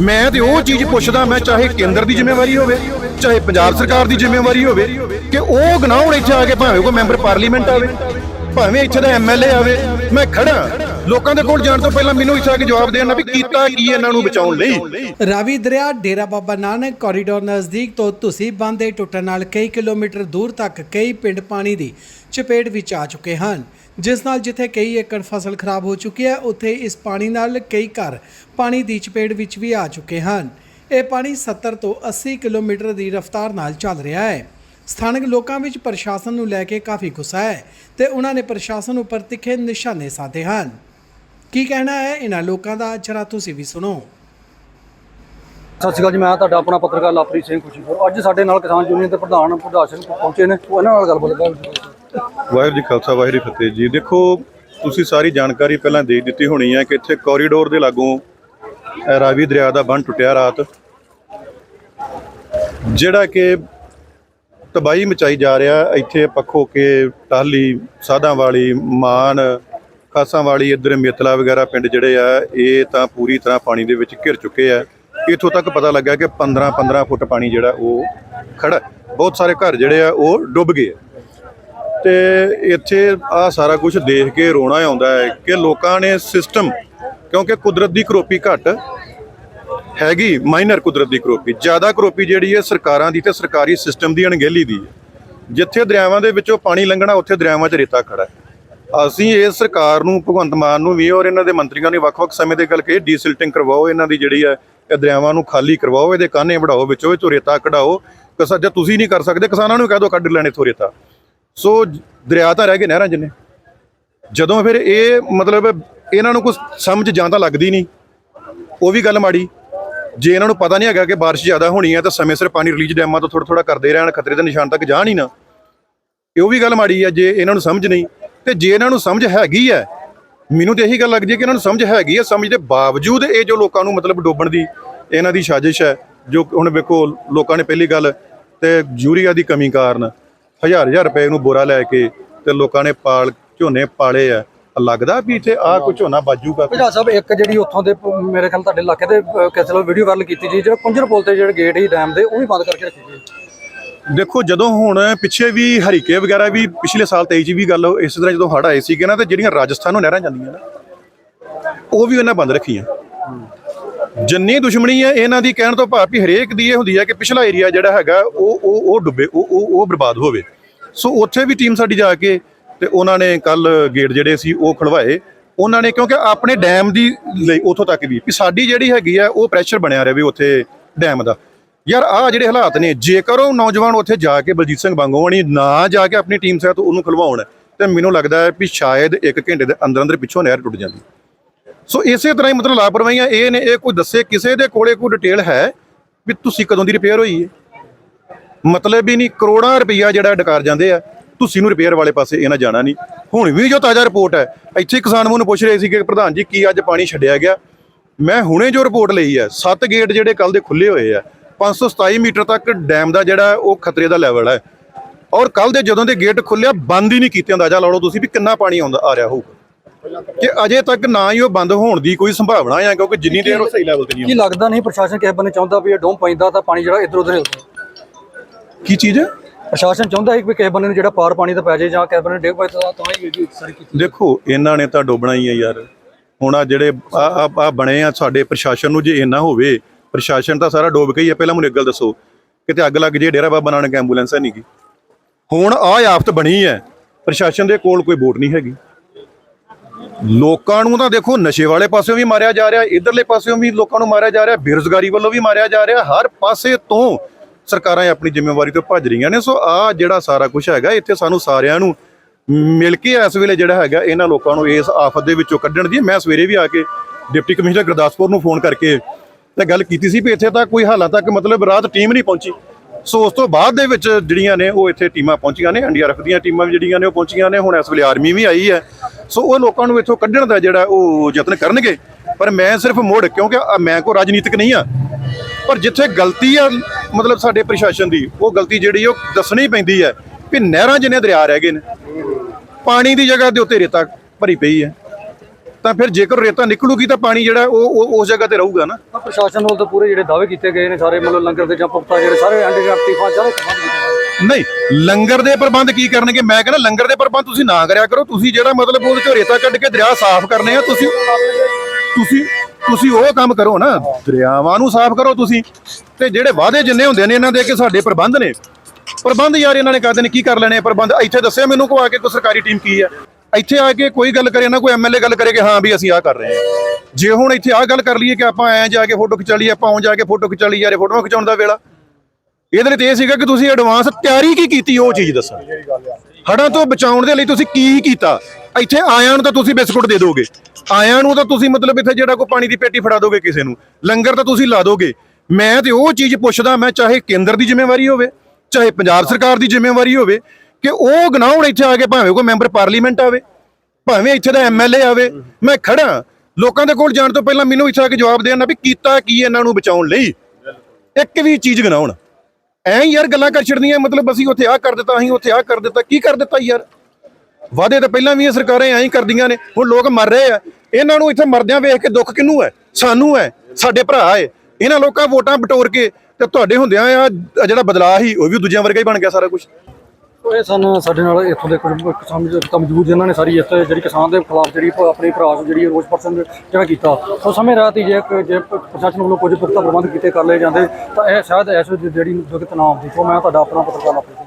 ਮੈਂ ਤੇ ਉਹ ਚੀਜ਼ ਪੁੱਛਦਾ ਮੈਂ ਚਾਹੇ ਕੇਂਦਰ ਦੀ ਜ਼ਿੰਮੇਵਾਰੀ ਹੋਵੇ, ਚਾਹੇ ਪੰਜਾਬ ਸਰਕਾਰ ਦੀ ਜ਼ਿੰਮੇਵਾਰੀ ਹੋਵੇ, ਕਿ ਉਹ ਗਨਾਉਣ ਇੱਥੇ ਆ ਕੇ ਭਾਵੇਂ ਕੋਈ ਮੈਂਬਰ ਪਾਰਲੀਮੈਂਟ ਆਵੇ, ਭਾਵੇਂ ਇੱਥੇ ਦਾ ਐਮਐਲਏ ਆਵੇ, ਮੈਂ ਖੜਾ। ਲੋਕਾਂ ਦੇ ਕੋਲ ਜਾਣ ਤੋਂ ਪਹਿਲਾਂ ਮੈਨੂੰ ਇੱਥੇ ਆ ਕੇ ਜਵਾਬ ਦੇਣਾ ਵੀ ਕੀਤਾ ਕੀ ਇਹਨਾਂ ਨੂੰ ਬਚਾਉਣ ਲਈ। ਰਾਵੀ ਦਰਿਆ, ਡੇਰਾ ਬਾਬਾ ਨਾਨਕ ਕੋਰੀਡੋਰ ਨਜ਼ਦੀਕ ਤੋਂ ਤੁਸੀਂ ਬੰਦ ਟੁੱਟਣ ਨਾਲ ਕਈ ਕਿਲੋਮੀਟਰ ਦੂਰ ਤੱਕ ਕਈ ਪਿੰਡ ਪਾਣੀ ਦੀ ਚਪੇਟ ਵਿੱਚ ਆ ਚੁੱਕੇ ਹਨ। ਜਿਸ ਨਾਲ ਜਿੱਥੇ ਕਈ ਏਕੜ ਫਸਲ ਖਰਾਬ ਹੋ ਚੁੱਕੀ ਹੈ, ਉੱਥੇ ਇਸ ਪਾਣੀ ਨਾਲ ਕਈ ਘਰ ਪਾਣੀ ਦੀ ਚਪੇਟ ਵਿੱਚ ਵੀ ਆ ਚੁੱਕੇ ਹਨ। ਇਹ ਪਾਣੀ 70 ਤੋਂ 80 ਕਿਲੋਮੀਟਰ ਦੀ ਰਫ਼ਤਾਰ ਨਾਲ ਚੱਲ ਰਿਹਾ ਹੈ। ਸਥਾਨਕ ਲੋਕਾਂ ਵਿੱਚ ਪ੍ਰਸ਼ਾਸਨ ਨੂੰ ਲੈ ਕੇ ਕਾਫੀ ਗੁੱਸਾ ਹੈ ਤੇ ਉਹਨਾਂ ਨੇ ਪ੍ਰਸ਼ਾਸਨ ਉੱਪਰ ਤਿੱਖੇ ਨਿਸ਼ਾਨੇ ਸਾਧੇ ਹਨ। ਕੀ ਕਹਿਣਾ ਹੈ ਇਹਨਾਂ ਲੋਕਾਂ ਦਾ? ਜਰਾ ਤੁਸੀਂ ਵੀ ਸੁਣੋ। ਸਤਿ ਸ਼੍ਰੀ ਅਕਾਲ ਜੀ, ਮੈਂ ਤੁਹਾਡਾ ਆਪਣਾ ਪੱਤਰਕਾਰ ਲਵਪ੍ਰੀਤ ਸਿੰਘ ਖੁਸ਼ੀਪੁਰ। ਅੱਜ ਸਾਡੇ ਨਾਲ ਕਿਸਾਨ ਯੂਨੀਅਨ ਦੇ ਪ੍ਰਧਾਨ ਪ੍ਰਧਾਨ ਸਿੰਘ ਪਹੁੰਚੇ ਨੇ। ਉਹ ਇਹਨਾਂ ਨਾਲ ਗੱਲਬਾਤ ਕਰਾਂਗੇ ਵਾਹਿਗੁਰੂ ਜੀ ਖਾਲਸਾ, ਵਾਹਿਗੁਰੂ ਜੀ ਫਤਿਹ ਜੀ। ਦੇਖੋ, ਤੁਸੀਂ ਸਾਰੀ ਜਾਣਕਾਰੀ ਪਹਿਲਾਂ ਦੇ ਦਿੱਤੀ ਹੋਣੀ ਹੈ ਕਿ ਇੱਥੇ ਕੋਰੀਡੋਰ ਦੇ ਲਾਗੋਂ ਰਾਵੀ ਦਰਿਆ ਦਾ ਬੰਨ ਟੁੱਟਿਆ ਰਾਤ। ਜਿਹੜਾ ਕਿ ਤਬਾਹੀ ਮਚਾਈ ਜਾ ਰਿਹਾ, ਇੱਥੇ ਪੱਖੋ ਕੇ ਟਾਹਲੀ ਸਾਧਾਂ ਵਾਲੀ ਮਾਨ ਖਾਸਾਂ ਵਾਲੀ ਇੱਧਰ ਮਿੱਤਲਾ ਵਗੈਰਾ ਪਿੰਡ ਜਿਹੜੇ ਆ, ਇਹ ਤਾਂ ਪੂਰੀ ਤਰ੍ਹਾਂ ਪਾਣੀ ਦੇ ਵਿੱਚ ਘਿਰ ਚੁੱਕੇ ਆ। ਇੱਥੋਂ ਤੱਕ ਪਤਾ ਲੱਗਾ ਕਿ 15 15 ਫੁੱਟ ਪਾਣੀ ਜਿਹੜਾ ਉਹ ਖੜਾ ਬਹੁਤ ਸਾਰੇ ਘਰ ਜਿਹੜੇ ਆ, ਉਹ ਡੁੱਬ ਗਏ ਤੇ ਇੱਥੇ ਆ ਸਾਰਾ ਕੁਝ ਦੇਖ ਕੇ ਰੋਣਾ ਆਉਂਦਾ ਹੈ ਕਿ ਲੋਕਾਂ ਨੇ ਸਿਸਟਮ ਕਿਉਂਕਿ ਕੁਦਰਤ ਦੀ ਕਰੋਪੀ ਘੱਟ ਹੈਗੀ ਮਾਈਨਰ ਕੁਦਰਤ ਦੀ ਕਰੋਪੀ। ਜ਼ਿਆਦਾ ਕਰੋਪੀ ਜਿਹੜੀ ਹੈ ਸਰਕਾਰਾਂ ਦੀ ਤੇ ਸਰਕਾਰੀ ਸਿਸਟਮ ਦੀ ਅਣਗਹਿਲੀ ਦੀ ਹੈ। ਜਿੱਥੇ ਦਰਿਆਵਾਂ ਦੇ ਵਿੱਚੋਂ ਪਾਣੀ ਲੰਘਣਾ, ਉੱਥੇ ਦਰਿਆਵਾਂ 'ਚ ਰੇਤਾ ਖੜਾ ਹੈ। ਅਸੀਂ ਇਹ ਸਰਕਾਰ ਨੂੰ, ਭਗਵੰਤ ਮਾਨ ਨੂੰ ਵੀ ਔਰ ਇਹਨਾਂ ਦੇ ਮੰਤਰੀਆਂ ਨੂੰ ਵੱਖ-ਵੱਖ ਸਮੇਂ ਦੇ ਗੱਲ ਕਹੀ ਡੀਸਿਲਟਿੰਗ ਕਰਵਾਓ, ਇਹਨਾਂ ਦੀ ਜਿਹੜੀ ਹੈ ਇਹ ਦਰਿਆਵਾਂ ਨੂੰ ਖਾਲੀ ਕਰਵਾਓ, ਇਹਦੇ ਕਾਨੇ ਵਢਾਓ ਵਿੱਚੋਂ ਇਹ ਰੇਤਾ ਕਢਾਓ। ਕਸਾ ਜੇ ਤੁਸੀਂ ਨਹੀਂ ਕਰ ਸਕਦੇ, ਕਿਸਾਨਾਂ ਨੂੰ ਕਹਿ ਦਿਓ, ਕੱਢ ਲੈਣ ਇੱਥੋਂ ਰੇਤਾ। ਸੋ ਦਰਿਆ ਤਾਂ ਰਹਿ ਗਏ ਨਹਿਰਾਂ ਜਿੰਨੇ। ਜਦੋਂ ਫਿਰ ਇਹ ਮਤਲਬ ਇਹਨਾਂ ਨੂੰ ਕੁਝ ਸਮਝ ਜਾਂ ਤਾਂ ਲੱਗਦੀ ਨਹੀਂ। ਉਹ ਵੀ ਗੱਲ ਮਾੜੀ। ਜੇ ਇਹਨਾਂ ਨੂੰ ਪਤਾ ਨਹੀਂ ਹੈਗਾ ਕਿ ਬਾਰਿਸ਼ ਜ਼ਿਆਦਾ ਹੋਣੀ ਹੈ ਤਾਂ ਸਮੇਂ ਸਿਰ ਪਾਣੀ ਰਿਲੀਜ਼ ਡੈਮਾਂ ਤੋਂ ਥੋੜਾ ਥੋੜਾ ਕਰਦੇ ਰਹਿਣ, ਖਤਰੇ ਦੇ ਨਿਸ਼ਾਨ ਤੱਕ ਜਾਣ ਹੀ ਨਾ। ਇਹ ਉਹ ਵੀ ਗੱਲ ਮਾੜੀ ਹੈ ਜੇ ਇਹਨਾਂ ਨੂੰ ਸਮਝ ਨਹੀਂ। ਤੇ ਜੇ ਇਹਨਾਂ ਨੂੰ ਸਮਝ ਹੈਗੀ ਹੈ, ਮੈਨੂੰ ਤੇ ਇਹੀ ਗੱਲ ਲੱਗਦੀ ਹੈ ਕਿ ਇਹਨਾਂ ਨੂੰ ਸਮਝ ਹੈਗੀ ਹੈ, ਸਮਝ ਦੇ ਬਾਵਜੂਦ ਇਹ ਜੋ ਲੋਕਾਂ ਨੂੰ ਮਤਲਬ ਡੋਬਣ ਦੀ ਇਹਨਾਂ ਦੀ ਸਾਜ਼ਿਸ਼ ਹੈ, ਜੋ ਹੁਣ ਵੇਖੋ ਲੋਕਾਂ ਨੇ ਪਹਿਲੀ ਗੱਲ ਤੇ ਯੂਰੀਆ ਦੀ ਕਮੀ ਕਾਰਨ ਹਜ਼ਾਰ ਹਜ਼ਾਰ ਰੁਪਏ ਨੂੰ ਬੋਰਾ ਲੈ ਕੇ ਤੇ ਲੋਕਾਂ ਨੇ ਪਾਲ ਝੋਨੇ ਪਾਲੇ ਆ। ਲੱਗਦਾ ਵੀ ਇੱਥੇ ਆ ਕੁਝ ਝੋਨਾ ਬਾਜੂਗਾ ਭਜਾ ਸਾਹਿਬ ਇੱਕ ਜਿਹੜੀ ਉੱਥੋਂ ਦੇ ਮੇਰੇ ਖਿਆਲ ਤੁਹਾਡੇ ਇਲਾਕੇ ਦੇ ਕਿਸੇ ਨਾਲ ਵੀਡੀਓ ਵਾਇਰਲ ਕੀਤੀ ਜੀ ਜਿਹੜਾ ਕੁੰਜਰ ਪੁਲ ਤੇ ਜਿਹੜੇ ਗੇਟ ਹੀ ਡੈਮ ਦੇ ਉਹ ਵੀ ਬੰਦ ਕਰਕੇ ਰੱਖੇ ਗਏ। ਦੇਖੋ ਜਦੋਂ ਹੁਣ ਪਿੱਛੇ ਵੀ ਹਰੀਕੇ ਵਗੈਰਾ ਵੀ ਪਿਛਲੇ ਸਾਲ 23 ਚ ਵੀ ਗੱਲ ਇਸ ਤਰ੍ਹਾਂ ਜਦੋਂ ਹੜ੍ਹ ਆਏ ਸੀਗੇ ਨਾ ਤੇ ਜਿਹੜੀਆਂ ਰਾਜਸਥਾਨੋਂ ਨਹਿਰਾਂ ਜਾਂਦੀਆਂ ਨਾ ਉਹ ਵੀ ਉਹਨਾਂ ਬੰਦ ਰੱਖੀਆਂ। ਜਿੰਨੀ ਦੁਸ਼ਮਣੀ ਹੈ, ਇਹਨਾਂ ਦੀ ਕਹਿਣ ਤੋਂ ਭਾਵ ਵੀ ਹਰੇਕ ਦੀ ਇਹ ਹੁੰਦੀ ਹੈ ਕਿ ਪਿਛਲਾ ਏਰੀਆ ਜਿਹੜਾ ਹੈਗਾ, ਉਹ ਉਹ ਉਹ ਡੁੱਬੇ, ਉਹ ਉਹ ਬਰਬਾਦ ਹੋਵੇ। ਸੋ ਉੱਥੇ ਵੀ ਟੀਮ ਸਾਡੀ ਜਾ ਕੇ ਤੇ ਉਹਨਾਂ ਨੇ ਕੱਲ ਗੇਟ ਜਿਹੜੇ ਸੀ, ਉਹ ਖੜਵਾਏ ਉਹਨਾਂ ਨੇ ਕਿਉਂਕਿ ਆਪਣੇ ਡੈਮ ਦੀ ਲਈ ਉੱਥੋਂ ਤੱਕ ਵੀ ਵੀ ਸਾਡੀ ਜਿਹੜੀ ਹੈਗੀ ਆ ਉਹ ਪ੍ਰੈਸ਼ਰ ਬਣਿਆ ਰਹੇ ਉੱਥੇ ਡੈਮ ਦਾ। ਯਾਰ, ਆਹ ਜਿਹੜੇ ਹਾਲਾਤ ਨੇ, ਜੇਕਰ ਉਹ ਨੌਜਵਾਨ ਉੱਥੇ ਜਾ ਕੇ ਬਲਜੀਤ ਸਿੰਘ ਬਾਂਗੋਵਾਣੀ ਨਾ ਜਾ ਕੇ ਆਪਣੀ ਟੀਮ ਸਹਿਤ ਉਹਨੂੰ ਖਲਵਾਉਣ, ਤੇ ਮੈਨੂੰ ਲੱਗਦਾ ਹੈ ਵੀ ਸ਼ਾਇਦ 1 ਘੰਟੇ ਦੇ ਅੰਦਰ ਅੰਦਰ ਪਿੱਛੋਂ ਨਹਿਰ ਟੁੱਟ ਜਾਂਦੀ। ਸੋ ਇਸੇ ਤਰ੍ਹਾਂ ਹੀ ਮਤਲਬ ਲਾਪਰਵਾਹੀਆਂ ਇਹ ਨੇ, ਇਹ ਕੋਈ ਦੱਸੇ ਕਿਸੇ ਦੇ ਕੋਲੇ ਕੋਈ ਡਿਟੇਲ ਹੈ ਵੀ ਤੁਸੀਂ ਕਦੋਂ ਦੀ ਰਿਪੇਅਰ ਹੋਈ ਹੈ? ਮਤਲਬ ਹੀ ਨਹੀਂ, ਕਰੋੜਾਂ ਰੁਪਈਆ ਜਿਹੜਾ ਡਕਾਰ ਜਾਂਦੇ ਆ, ਤੁਸੀਂ ਨੂੰ ਰਿਪੇਅਰ ਵਾਲੇ ਪਾਸੇ ਇਹਨਾਂ ਜਾਣਾ ਨਹੀਂ। ਹੁਣ ਵੀ ਜੋ ਤਾਜ਼ਾ ਰਿਪੋਰਟ ਹੈ, ਇੱਥੇ ਕਿਸਾਨ ਮੈਨੂੰ ਪੁੱਛ ਰਹੇ ਸੀ ਕਿ ਪ੍ਰਧਾਨ ਜੀ, ਕੀ ਅੱਜ ਪਾਣੀ ਛੱਡਿਆ ਗਿਆ? ਮੈਂ ਹੁਣੇ ਜੋ ਰਿਪੋਰਟ ਲਈ ਹੈ, ਸੱਤ ਗੇਟ ਜਿਹੜੇ ਕੱਲ ਦੇ ਖੁੱਲੇ ਹੋਏ ਆ 527 ਮੀਟਰ ਤੱਕ ਡੈਮ ਦਾ ਜਿਹੜਾ ਉਹ ਖਤਰੇ ਦਾ ਲੈਵਲ ਹੈ। ਔਰ ਕੱਲ ਦੇ ਜਦੋਂ ਦੇ ਗੇਟ ਖੁੱਲਿਆ ਬੰਦ ਹੀ ਨਹੀਂ ਕੀਤੇ, ਅੰਦਾਜ਼ਾ ਲਾ ਲਓ ਤੁਸੀਂ ਵੀ ਕਿੰਨਾ ਪਾਣੀ ਆਉਂਦਾ, ਆ ਰਿਹਾ ਹੋਊਗਾ। ਕਿ ਅਜੇ ਤੱਕ ਨਾ ਹੀ ਉਹ ਬੰਦ ਹੋਣ ਦੀ ਕੋਈ ਸੰਭਾਵਨਾ ਹੈ ਕਿਉਂਕਿ ਜਿੰਨੀ ਦੇਰ ਉਹ ਸਹੀ ਲੈਵਲ ਤੇ ਨਹੀਂ ਕੀ ਲੱਗਦਾ ਨਹੀਂ ਪ੍ਰਸ਼ਾਸਨ ਕਿਸੇ ਬੰਨੇ ਚਾਹੁੰਦਾ ਵੀ ਇਹ ਡੋਮ ਪੈਂਦਾ ਤਾਂ ਪਾਣੀ ਜਿਹੜਾ ਇੱਧਰ ਉੱਧਰ ਹਿਲਦਾ। ਕੀ ਚੀਜ਼? ਹੈ ਪ੍ਰਸ਼ਾਸਨ ਚਾਹੁੰਦਾ ਹੈ ਕਿ ਕਿਸੇ ਬੰਨੇ ਨੂੰ ਜਿਹੜਾ ਪਾਰ ਪਾਣੀ ਤਾਂ ਪੈ ਜਾਏ ਜਾਂ ਕਿਸੇ ਬੰਨੇ ਡਿੱਗ ਪਏ ਤਾਂ ਤਾਂ ਹੀ ਵੀਡੀਓ ਸਾਰੀ ਕੀਤੀ ਦੇਖੋ ਇਹਨਾਂ ਨੇ ਤਾਂ ਡੋਬਣਾ ਹੀ ਹੈ ਯਾਰ। ਹੁਣ ਆ ਜਿਹੜੇ ਆ ਆ- ਆ ਬਣੇ ਆ ਸਾਡੇ ਪ੍ਰਸ਼ਾਸਨ ਨੂੰ ਜੇ ਇੰਨਾ ਹੋਵੇ ਪ੍ਰਸ਼ਾਸਨ ਤਾਂ ਸਾਰਾ ਡੋਬ ਕੇ ਹੀ ਪਹਿਲਾਂ ਮੈਨੂੰ ਇੱਕ ਗੱਲ ਦੱਸੋ ਕਿਤੇ ਅੱਗ ਲੱਗ ਜੇ ਡੇਰਾ ਬਾਬਾ ਨਾਨਕ ਐਂਬੂਲੈਂਸ ਹੈ ਨਹੀਂਗੀ ਹੁਣ ਆਹ ਆਫਤ ਬਣੀ ਹੈ ਪ੍ਰਸ਼ਾਸਨ ਦੇ ਕੋਲ ਕੋਈ ਵੋਟ ਨਹੀਂ ਹੈਗੀ। ਲੋਕਾਂ ਨੂੰ ਤਾਂ ਦੇਖੋ ਨਸ਼ੇ ਵਾਲੇ ਪਾਸਿਓਂ ਵੀ ਮਾਰਿਆ ਜਾ ਰਿਹਾ, ਇਧਰਲੇ ਪਾਸਿਓਂ ਵੀ ਲੋਕਾਂ ਨੂੰ ਮਾਰਿਆ ਜਾ ਰਿਹਾ, ਬੇਰੁਜ਼ਗਾਰੀ ਵੱਲੋਂ ਵੀ ਮਾਰਿਆ ਜਾ ਰਿਹਾ, ਹਰ ਪਾਸੇ ਤੋਂ ਸਰਕਾਰਾਂ ਆਪਣੀ ਜ਼ਿੰਮੇਵਾਰੀ ਤੋਂ ਭੱਜ ਰਹੀਆਂ ਨੇ। ਸੋ ਆ ਜਿਹੜਾ ਸਾਰਾ ਕੁਝ ਹੈਗਾ, ਇੱਥੇ ਸਾਨੂੰ ਸਾਰਿਆਂ ਨੂੰ ਮਿਲ ਕੇ ਇਸ ਵੇਲੇ ਜਿਹੜਾ ਹੈਗਾ, ਇਹਨਾਂ ਲੋਕਾਂ ਨੂੰ ਇਸ ਆਫਤ ਦੇ ਵਿੱਚੋਂ ਕੱਢਣ ਦੀ ਮੈਂ ਸਵੇਰੇ ਵੀ ਆ ਕੇ ਡਿਪਟੀ ਕਮਿਸ਼ਨਰ ਗੁਰਦਾਸਪੁਰ ਨੂੰ ਫੋਨ ਕਰਕੇ ਤੇ ਗੱਲ ਕੀਤੀ ਸੀ ਵੀ ਇੱਥੇ ਤਾਂ ਕੋਈ ਹਾਲਾਂ ਤੱਕ ਮਤਲਬ ਰਾਤ ਟੀਮ ਨਹੀਂ ਪਹੁੰਚੀ। ਸੋ ਉਸ ਤੋਂ ਬਾਅਦ ਦੇ ਵਿੱਚ ਜਿਹੜੀਆਂ ਨੇ ਉਹ ਇੱਥੇ ਟੀਮਾਂ ਪਹੁੰਚੀਆਂ ਨੇ ਐਨਡੀਆਰਐਫ ਦੀਆਂ ਟੀਮਾਂ ਵੀ ਜਿਹੜੀਆਂ ਨੇ ਉਹ ਪਹੁੰਚੀਆਂ ਨੇ। ਹੁਣ ਇਸ ਵੇਲੇ ਆਰਮੀ ਵੀ ਆਈ ਹੈ। ਸੋ ਉਹ ਲੋਕਾਂ ਨੂੰ ਇੱਥੋਂ ਕੱਢਣ ਦਾ ਜਿਹੜਾ ਉਹ ਯਤਨ ਕਰਨਗੇ। ਪਰ ਮੈਂ ਸਿਰਫ ਮੁੜ, ਕਿਉਂਕਿ ਮੈਂ ਕੋ ਰਾਜਨੀਤਿਕ ਨਹੀਂ ਆ। ਪਰ ਜਿੱਥੇ ਗਲਤੀ ਆ, ਮਤਲਬ ਸਾਡੇ ਪ੍ਰਸ਼ਾਸਨ ਦੀ, ਉਹ ਗਲਤੀ ਜਿਹੜੀ ਉਹ ਦੱਸਣੀ ਪੈਂਦੀ ਹੈ ਵੀ ਨਹਿਰਾਂ ਜਿੰਨੇ ਦਰਿਆ ਰਹਿ ਗਏ ਨੇ, ਪਾਣੀ ਦੀ ਜਗ੍ਹਾ ਦੇ ਉੱਤੇ ਰੇਤਾ ਭਰੀ ਪਈ ਹੈ ਤਾਂ ਫਿਰ ਜੇਕਰ ਰੇਤਾ ਨਿਕਲੂਗੀ ਤਾਂ ਪਾਣੀ ਜਿਹੜਾ ਉਹ ਉਸ ਜਗ੍ਹਾ ਤੇ ਰਹੂਗਾ ਨਾ। ਪ੍ਰਸ਼ਾਸਨ ਵੱਲੋਂ ਤਾਂ ਪੂਰੇ ਜਿਹੜੇ ਦਾਅਵੇ ਕੀਤੇ ਗਏ ਨੇ ਸਾਰੇ, ਮਤਲਬ ਲੰਗਰ ਦੇ ਜਾਂ ਪੁਖਤਾ ਜਿਹੜੇ ਸਾਰੇ ਐਂਟੀਸੈਪਟਿਕ ਫਾਂ ਸਾਰੇ ਪ੍ਰਬੰਧ ਕੀਤੇ ਨਹੀਂ, ਲੰਗਰ ਦੇ ਪ੍ਰਬੰਧ ਕੀ ਕਰਨਗੇ? ਮੈਂ ਕਹਿੰਦਾ ਲੰਗਰ ਦੇ ਪ੍ਰਬੰਧ ਤੁਸੀਂ ਨਾ ਕਰਿਆ ਕਰੋ। ਤੁਸੀਂ ਜਿਹੜਾ ਮਤਲਬ ਉਹਦੇ ਚੋਂ ਰੇਤਾ ਕੱਢ ਕੇ ਦਰਿਆ ਸਾਫ਼ ਕਰਨੇ ਆ, ਤੁਸੀਂ ਤੁਸੀਂ ਤੁਸੀਂ ਉਹ ਕੰਮ ਕਰੋ ਨਾ। ਦਰਿਆਵਾਂ ਨੂੰ ਸਾਫ਼ ਕਰੋ ਤੁਸੀਂ। ਤੇ ਜਿਹੜੇ ਵਾਅਦੇ ਜਿੰਨੇ ਹੁੰਦੇ ਨੇ ਇਹਨਾਂ ਦੇ ਕਿ ਸਾਡੇ ਪ੍ਰਬੰਧ ਨੇ। ਪ੍ਰਬੰਧ ਯਾਰ ਇਹਨਾਂ ਨੇ ਕਰਦੇ ਨੇ, ਕੀ ਕਰ ਲੈਣੇ ਪ੍ਰਬੰਧ? ਇੱਥੇ ਦੱਸਿਆ ਮੈਨੂੰ ਕੋ ਆ ਕੇ ਕੋਈ ਸਰਕਾਰੀ ਟੀਮ ਕੀ ਹੈ ਇੱਥੇ ਆ ਕੇ ਕੋਈ ਗੱਲ ਕਰੇ ਨਾ, ਕੋਈ ਐਮਐਲਏ ਗੱਲ ਕਰੇ ਕਿ ਹਾਂ ਵੀ ਅਸੀਂ ਆਹ ਕਰ ਰਹੇ ਹਾਂ। ਜੇ ਹੁਣ ਇੱਥੇ ਆਹ ਗੱਲ ਕਰ ਲਈਏ ਕਿ ਆਪਾਂ ਐਂ ਜਾ ਕੇ ਫੋਟੋ ਖਿਚਾ ਲਈਏ, ਆਪਾਂ ਆਉਂ ਜਾ ਕੇ ਫੋਟੋ ਖਿਚਾ ਲਈ ਯਾਰੇ ਫੋਟੋ ਖਿਚਾਉਣ ਦਾ ਵੇਲਾ। ਇਹਦੇ ਲਈ ਤੇ ਇਹ ਸੀਗਾ ਕਿ ਤੁਸੀਂ ਐਡਵਾਂਸ ਤਿਆਰੀ ਕੀ ਕੀਤੀ ਉਹ ਚੀਜ਼ ਦੱਸੋ ਹੜਾਂ ਤੋਂ ਬਚਾਉਣ ਦੇ ਲਈ ਤੁਸੀਂ ਕੀ ਕੀਤਾ? ਇੱਥੇ ਆਇਆਂ ਨੂੰ ਤਾਂ ਤੁਸੀਂ ਬਿਸਕੁਟ ਦੇ ਦੋਗੇ। ਆਇਆਂ ਨੂੰ ਤਾਂ ਤੁਸੀਂ ਮਤਲਬ ਇੱਥੇ ਜਿਹੜਾ ਕੋਈ ਪਾਣੀ ਦੀ ਪੇਟੀ ਫੜਾ ਦੋਗੇ ਕਿਸੇ ਨੂੰ। ਲੰਗਰ ਤਾਂ ਤੁਸੀਂ ਲਾ ਦੋਗੇ। ਮੈਂ ਤੇ ਉਹ ਚੀਜ਼ ਪੁੱਛਦਾ, ਮੈਂ ਚਾਹੇ ਕੇਂਦਰ ਦੀ ਜ਼ਿੰਮੇਵਾਰੀ ਹੋਵੇ, ਚਾਹੇ ਪੰਜਾਬ ਸਰਕਾਰ ਦੀ ਜ਼ਿੰਮੇਵਾਰੀ ਹੋਵੇ, ਕਿ ਉਹ ਗਨਾਉਣ ਇੱਥੇ ਆ ਕੇ ਭਾਵੇਂ ਕੋਈ ਮੈਂਬਰ ਪਾਰਲੀਮੈਂਟ ਆਵੇ, ਭਾਵੇਂ ਇੱਥੇ ਦਾ ਐਮਐਲਏ ਆਵੇ। ਮੈਂ ਖੜਾ ਲੋਕਾਂ ਦੇ ਕੋਲ ਜਾਣ ਤੋਂ ਪਹਿਲਾਂ ਮੈਨੂੰ ਇੱਥੇ ਆ ਕੇ ਜਵਾਬ ਦੇਣ ਨਾ ਵੀ ਕੀਤਾ ਕੀ ਇਹਨਾਂ ਨੂੰ ਬਚਾਉਣ ਲਈ। ਇੱਕ ਵੀ ਚੀਜ਼ ਗਨਾਉਣ। ਐਂ ਯਾਰ ਗੱਲਾਂ ਕਰ ਛੱਡਦੀਆਂ ਮਤਲਬ ਅਸੀਂ ਉੱਥੇ ਆਹ ਕਰ ਦਿੱਤਾ, ਅਸੀਂ ਉੱਥੇ ਆਹ ਕਰ ਦਿੱਤਾ, ਕੀ ਕਰ ਦਿੱਤਾ ਯਾਰ? ਵਾਅਦੇ ਤਾਂ ਪਹਿਲਾਂ ਵੀ ਇਹ ਸਰਕਾਰਾਂ ਐਂ ਹੀ ਕਰਦੀਆਂ ਨੇ, ਹੁਣ ਲੋਕ ਮਰ ਰਹੇ ਆ। ਇਹਨਾਂ ਨੂੰ ਇੱਥੇ ਮਰਦਿਆਂ ਵੇਖ ਕੇ ਦੁੱਖ ਕਿਹਨੂੰ ਹੈ? ਸਾਨੂੰ ਹੈ, ਸਾਡੇ ਭਰਾ ਹੈ। ਇਹਨਾਂ ਲੋਕਾਂ ਵੋਟਾਂ ਬਟੋਰ ਕੇ ਤੇ ਤੁਹਾਡੇ ਹੁੰਦਿਆਂ ਆ ਜਿਹੜਾ ਬਦਲਾਅ ਸੀ, ਉਹ ਵੀ ਦੂਜਿਆਂ ਵਰਗਾ ਹੀ ਬਣ ਗਿਆ ਸਾਰਾ ਕੁਝ ਇਹ ਸਨ ਸਾਡੇ ਨਾਲ ਇੱਥੋਂ ਦੇ ਕੁਝ ਕਿਸਾਨ ਤਾਂ ਜਿਨ੍ਹਾਂ ਨੇ ਸਾਰੀ ਇੱਥੇ ਜਿਹੜੀ ਕਿਸਾਨ ਦੇ ਖਿਲਾਫ ਜਿਹੜੀ ਆਪਣੀ ਭਰਾਸ ਜਿਹੜੀ ਰੋਸ ਪ੍ਰਦਰਸ਼ਨ ਜਿਹੜਾ ਕੀਤਾ, ਉਹ ਸਮੇਂ ਰਾਤ ਹੀ ਜੇ ਜੇ ਪ੍ਰਸ਼ਾਸਨ ਵੱਲੋਂ ਕੁਝ ਪੁਖਤਾ ਪ੍ਰਬੰਧ ਕੀਤੇ ਕਰ ਲਏ ਜਾਂਦੇ, ਤਾਂ ਇਹ ਸ਼ਾਇਦ ਇਸ ਜਿਹੜੀ ਦੁਰਘਟਨਾ ਆਉਂਦੀ ਸੋ ਮੈਂ ਤੁਹਾਡਾ ਆਪਣਾ ਪੱਤਰਕਾਰ ਆਪਣੀ